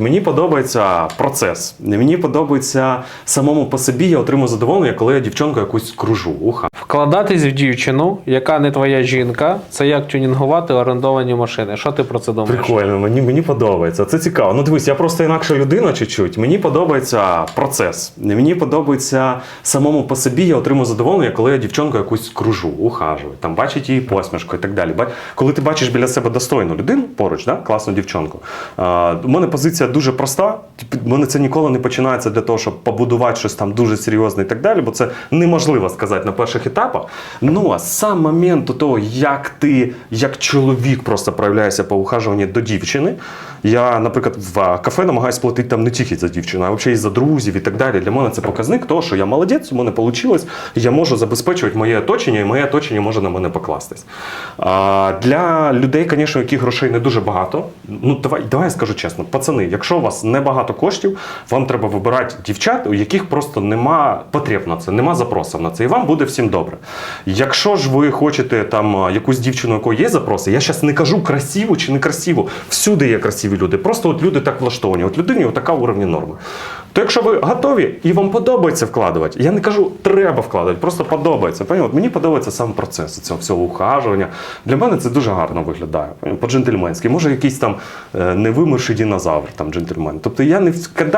Мені подобається процес. Мені подобається самому по собі. Я отримую задоволення, коли я дівчонку якусь кружу. Уха. Вкладатись в дівчину, яка не твоя жінка, це як тюнінгувати орендовані машини. Що ти про це думаєш? Прикольно, мені, мені подобається. Це цікаво. Ну дивись, я просто інакша людина чуть-чуть. Мені подобається процес. Мені подобається самому по собі. Я отримую задоволення, коли я дівчонку якусь кружу, ухажую, там бачить її посмішку і так далі. Коли ти бачиш біля себе достойну людину поруч, да? класну дівчонку. У мене позиція дуже проста. У мене це ніколи не починається для того, щоб побудувати щось там дуже серйозне і так далі, бо це неможливо сказати на перших етапах. Ну а сам момент того, як ти, як чоловік, просто проявляєшся по ухажуванні до дівчини. Я, наприклад, в кафе намагаюся платити там не тільки за дівчину, а взагалі і за друзів і так далі. Для мене це показник того, що я молодець, у мене вийшло, я можу забезпечувати моє оточення, і моє оточення може на мене покластись. Для людей, звісно, яких грошей не дуже багато. Ну, давай, давай я скажу чесно, пацани, якщо у вас небагато коштів, вам треба вибирати дівчат, у яких просто нема потреб на це, нема запросів на це, і вам буде всім добре. Якщо ж ви хочете там якусь дівчину, у якої є запроси, я зараз не кажу красиву чи не красиву. Всюди є красиві люди. Просто от люди так влаштовані. От людині така уровні норми. То якщо ви готові і вам подобається вкладувати, я не кажу, треба вкладати, просто подобається. От Мені подобається сам процес цього всього ухажування. Для мене це дуже гарно виглядає. По-джентльменськи. Може, якийсь там е, невимерший динозавр, там джентльмен. Тобто я не,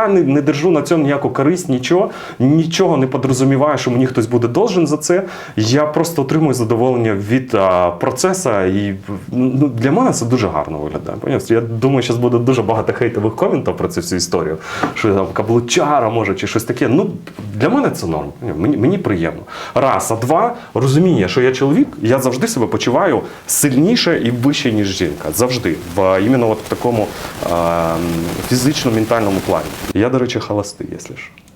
не, не держу на цьому ніяку користь, нічого, нічого не подрозуміваю, що мені хтось буде должен за це. Я просто отримую задоволення від а, процесу. І ну, для мене це дуже гарно виглядає. Я думаю, зараз буде дуже багато хейтових коментів про цю всю історію. Що там каблучара може чи щось таке. Ну, для мене це норм. Мені, мені приємно. Раз, а два, розуміння, що я чоловік, я завжди себе почуваю сильніше і вище, ніж жінка. Завжди. В іменно от в такому е, фізично-ментальному плані. Я, до речі, холостий, якщо що.